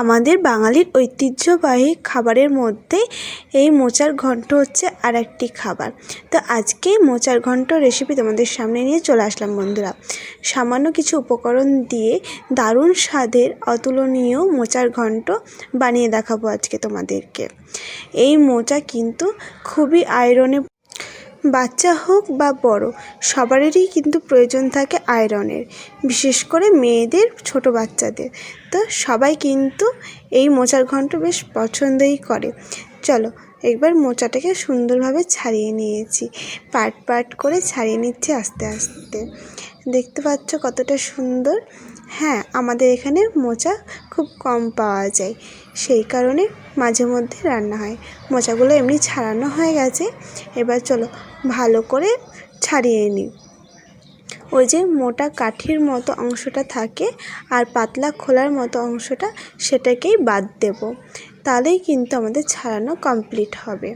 আমাদের বাঙালির ঐতিহ্যবাহী খাবারের মধ্যে এই মোচার ঘন্ট হচ্ছে আর একটি খাবার। তো আজকে মোচার ঘন্ট রেসিপি তোমাদের সামনে নিয়ে চলে আসলাম বন্ধুরা। সামান্য কিছু উপকরণ দিয়ে দারুণ স্বাদের অতুলনীয় মোচার ঘন্ট বানিয়ে দেখাবো আজকে তোমাদেরকে। এই মোচা কিন্তু খুবই আয়রনে বাচ্চা হোক বা বড় সবারই কিন্তু প্রয়োজন থাকে আয়রনের, বিশেষ করে মেয়েদের, ছোট বাচ্চাদের। তো সবাই কিন্তু এই মোচার ঘন্ট বেশ পছন্দই করে। চলো, একবার মোচাটাকে সুন্দরভাবে ছাড়িয়ে নিয়েছি। পাট পাট করে ছাড়িয়ে নিচ্ছি আস্তে আস্তে। দেখতে পাচ্ছ কতটা সুন্দর? হ্যাঁ আমাদের এখানে মোচা খুব কম পাওয়া যায়। সেই কারণে মাঝে মধ্যে রান্না হয়। মোচাগুলো এমনি ছাড়ানো হয়ে গেছে। এবার চলো ভালো করে ছাড়িয়ে নিই। ওই যে মোটা কাঠির মতো অংশটা থাকে আর পাতলা খোলার মতো অংশটা সেটাকেই বাদ দেব। তাহলেই কিন্তু আমাদের ছাড়ানো কমপ্লিট হবে।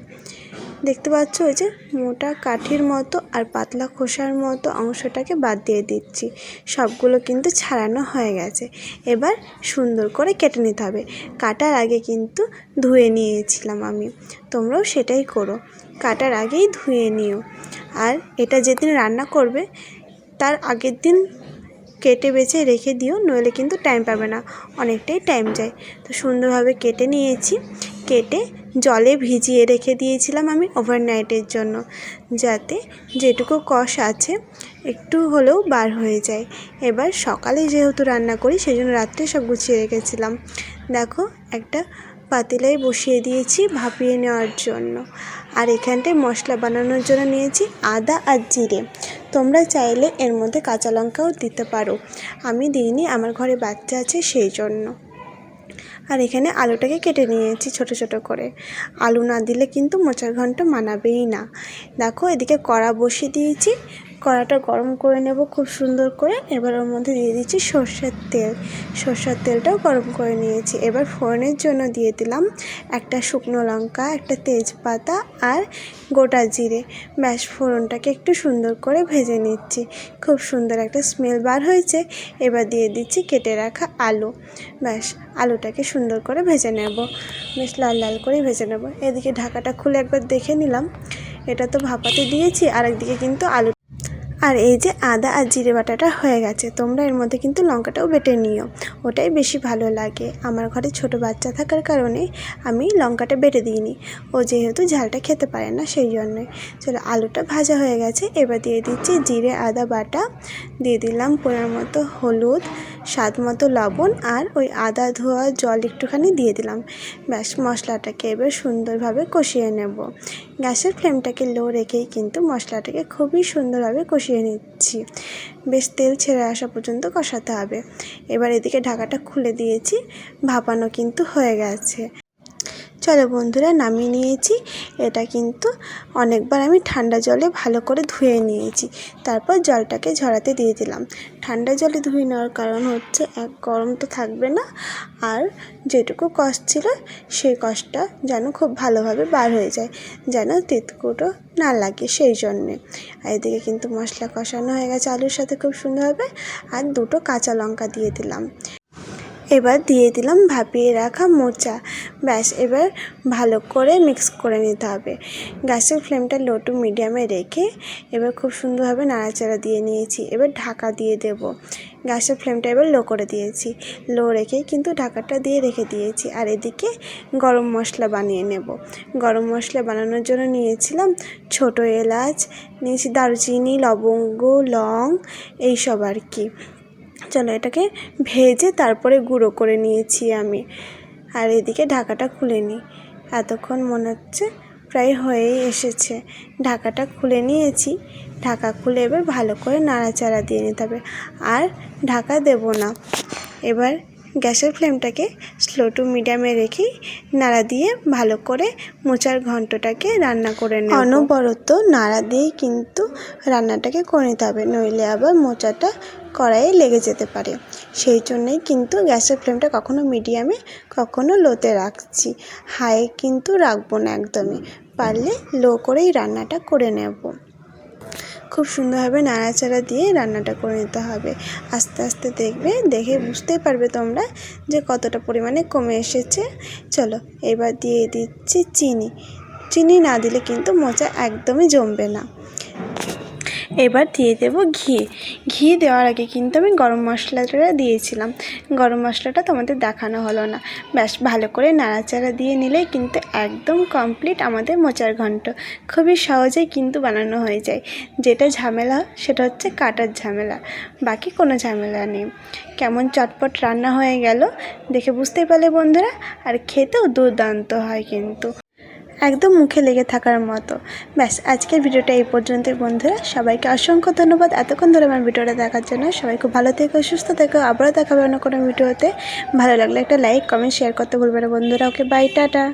দেখতে পাচ্ছ ওই যে মোটা কাঠির মতো আর পাতলা খোসার মতো অংশটাকে বাদ দিয়ে দিচ্ছি। সবগুলো কিন্তু ছাড়ানো হয়ে গেছে। এবার সুন্দর করে কেটে নিতে হবে। কাটার আগে কিন্তু ধুয়ে নিয়েছিলাম আমি। তোমরাও সেটাই করো। কাটার আগেই ধুয়ে নিও। আর এটা যেদিন রান্না করবে, তার আগের দিন কেটে বেছে রেখে দিও, নইলে কিন্তু টাইম পাবে না। অনেকটাই টাইম যায়। তো সুন্দরভাবে কেটে নিয়েছি। কেটে জলে ভিজিয়ে রেখে দিয়েছিলাম আমি ওভারনাইটের জন্য, যাতে যেটুকু কষ আছে একটু হলেও বার হয়ে যায়। এবার সকালে যেহেতু রান্না করি সেই জন্য রাত্রে সব গুছিয়ে রেখেছিলাম। দেখো, একটা পাতিলায় বসিয়ে দিয়েছি ভাপিয়ে নেওয়ার জন্য। আর এখানটায় মশলা বানানোর জন্য নিয়েছি আদা আর জিরে। তোমরা চাইলে এর মধ্যে কাঁচা লঙ্কাও দিতে পারো। আমি দিইনি, আমার ঘরে বাচ্চা আছে, সেই জন্য। আর এখানে আলুটাকে কেটে নিয়েছি ছোট ছোট করে। আলু না দিলে কিন্তু মোচার ঘন্ট মানাবেই না। দেখো এদিকে কড়া বসিয়ে দিয়েছি কড়াটা গরম করে নেব খুব সুন্দর করে। এবার ওর মধ্যে দিয়ে দিচ্ছি সর্ষের তেল। সর্ষের তেলটাও গরম করে নিয়েছি। এবার ফোড়নের জন্য দিয়ে দিলাম একটা শুকনো লঙ্কা, একটা তেজপাতা আর গোটা জিরে। ব্যাস, ফোড়নটাকে একটু সুন্দর করে ভেজে নিচ্ছি। খুব সুন্দর একটা স্মেল বার হয়েছে। এবার দিয়ে দিচ্ছি কেটে রাখা আলু। ব্যাস, আলুটাকে সুন্দর করে ভেজে নেব। বেশ লাল লাল করে ভেজে নেব। এদিকে ঢাকাটা খুলে একবার দেখে নিলাম। এটা তো ভাপাতে দিয়েছি আর একদিকে কিন্তু আলু আর এই যে আদা আর জিরে বাটাটা হয়ে গেছে, তোমরা এর মধ্যে কিন্তু লঙ্কাটাও বেটে নিও। ওটাই বেশি ভালো লাগে। আমার ঘরে ছোট বাচ্চা থাকার কারণে আমি লঙ্কাটা বেটে দিইনি। ও যেহেতু ঝালটা খেতে পারে না সেই জন্যে। চলো, আলুটা ভাজা হয়ে গেছে। এবার দিয়ে দিচ্ছি জিরে, আদা, বাটা। দিয়ে দিলাম পোড়ার মতো হলুদ। স্বাদ মতো লবণ আর ওই আদা ধোয়া জল একটুখানি দিয়ে দিলাম। ব্যাস, মশলাটাকে এবার সুন্দরভাবে কষিয়ে নেব। গ্যাসের ফ্লেমটাকে লো রেখেই কিন্তু মশলাটাকে খুবই সুন্দরভাবে কষিয়ে নিচ্ছি। বেশ, তেল ছেড়ে আসা পর্যন্ত কষাতে হবে। এবার এদিকে ঢাকাটা খুলে দিয়েছি, ভাপানো কিন্তু হয়ে গেছে। চলো বন্ধুরা, নামিয়ে নিয়েছি। এটা কিন্তু অনেকবার আমি ঠান্ডা জলে ভালো করে ধুয়ে নিয়েছি। তারপর জলটাকে ঝরাতে দিয়ে দিলাম। ঠান্ডা জলে ধুয়ে নেওয়ার কারণ হচ্ছে, এক গরম তো থাকবে না। আর যেটুকু কষ ছিল, সেই কষটা যেন খুব ভালোভাবে বার হয়ে যায়, যেন তেতকুটো না লাগে সেই জন্যে। আর এদিকে কিন্তু মশলা কষানো হয়ে গেছে আলুর সাথে খুব সুন্দরভাবে। আর দুটো কাঁচা লঙ্কা দিয়ে দিলাম। এবার দিয়ে দিলাম ভাপিয়ে রাখা মোচা। ব্যাস, এবার ভালো করে মিক্স করে নিতে হবে। গ্যাসের ফ্লেমটা লো টু মিডিয়ামে রেখে এবার খুব সুন্দরভাবে নাড়াচাড়া দিয়ে নিয়েছি। এবার ঢাকা দিয়ে দেব। গ্যাসের ফ্লেমটা এবার লো করে দিয়েছি। লো রেখেই কিন্তু ঢাকাটা দিয়ে রেখে দিয়েছি। আর এদিকে গরম মশলা বানিয়ে নেব। গরম মশলা বানানোর জন্য নিয়েছিলাম ছোট এলাচ, নিয়েছি দারুচিনি, লবঙ্গ, লং, এইসব আর কি। চলো এটাকে ভেজে তারপরে গুঁড়ো করে নিয়েছি আমি। আর এদিকে ঢাকাটা খুলে নিই এতক্ষণ মনে হচ্ছে প্রায় হয়েই এসেছে। ঢাকাটা খুলে নিয়েছি। ঢাকা খুলে এবার ভালো করে নাড়াচাড়া দিয়ে নিতে হবে। আর ঢাকা দেব না। এবার গ্যাসের ফ্লেমটাকে স্লো টু মিডিয়ামে রেখেই নাড়া দিয়ে ভালো করে মোচার ঘন্টটাকে রান্না করে নেব। অনবরত নাড়া দিয়ে কিন্তু রান্নাটাকে করে নিতে হবে, নইলে আবার মোচাটা কড়াইয়ে লেগে যেতে পারে। সেই জন্যেই কিন্তু গ্যাসের ফ্লেমটা কখনো মিডিয়ামে, কখনো লোতে রাখছি। হাই কিন্তু রাখব না একদমই। পারলে লো করেই রান্নাটা করে নেব। খুব সুন্দরভাবে নাড়াচাড়া দিয়ে রান্নাটা করে নিতে হবে। আস্তে আস্তে দেখবে, দেখে বুঝতে পারবে তোমরা যে কতটা পরিমাণে কমে এসেছে। চলো, এবার দিয়ে দিচ্ছি চিনি। চিনি না দিলে কিন্তু মোচা একদমই জমবে না। এবার দিয়ে দেব ঘি। ঘি দেওয়ার আগে কিন্তু আমি গরম মশলাটা দিয়েছিলাম। গরম মশলাটা তোমাদের দেখানো হলো না। ব্যাস, ভালো করে নাড়াচাড়া দিয়ে নিলে কিন্তু একদম কমপ্লিট আমাদের মোচার ঘন্ট। খুবই সহজেই কিন্তু বানানো হয়ে যায়। যেটা ঝামেলা, সেটা হচ্ছে কাটার ঝামেলা। বাকি কোনো ঝামেলা নেই। কেমন চটপট রান্না হয়ে গেল, দেখে বুঝতেই পারলে বন্ধুরা। আর খেতেও দুর্দান্ত হয় কিন্তু। একদম মুখে লেগে থাকার মতো। ব্যাস, আজকের ভিডিওটা এই পর্যন্তই বন্ধুরা। সবাইকে অসংখ্য ধন্যবাদ এতক্ষণ ধরে আমার ভিডিওটা দেখার জন্য। সবাই খুব ভালো থেকো, সুস্থ থেকো। আবারও দেখাবে অন্য কোনো ভিডিওতে। ভালো লাগলে একটা লাইক, কমেন্ট, শেয়ার করতে ভুলবে না বন্ধুরা। Okay, bye, tata.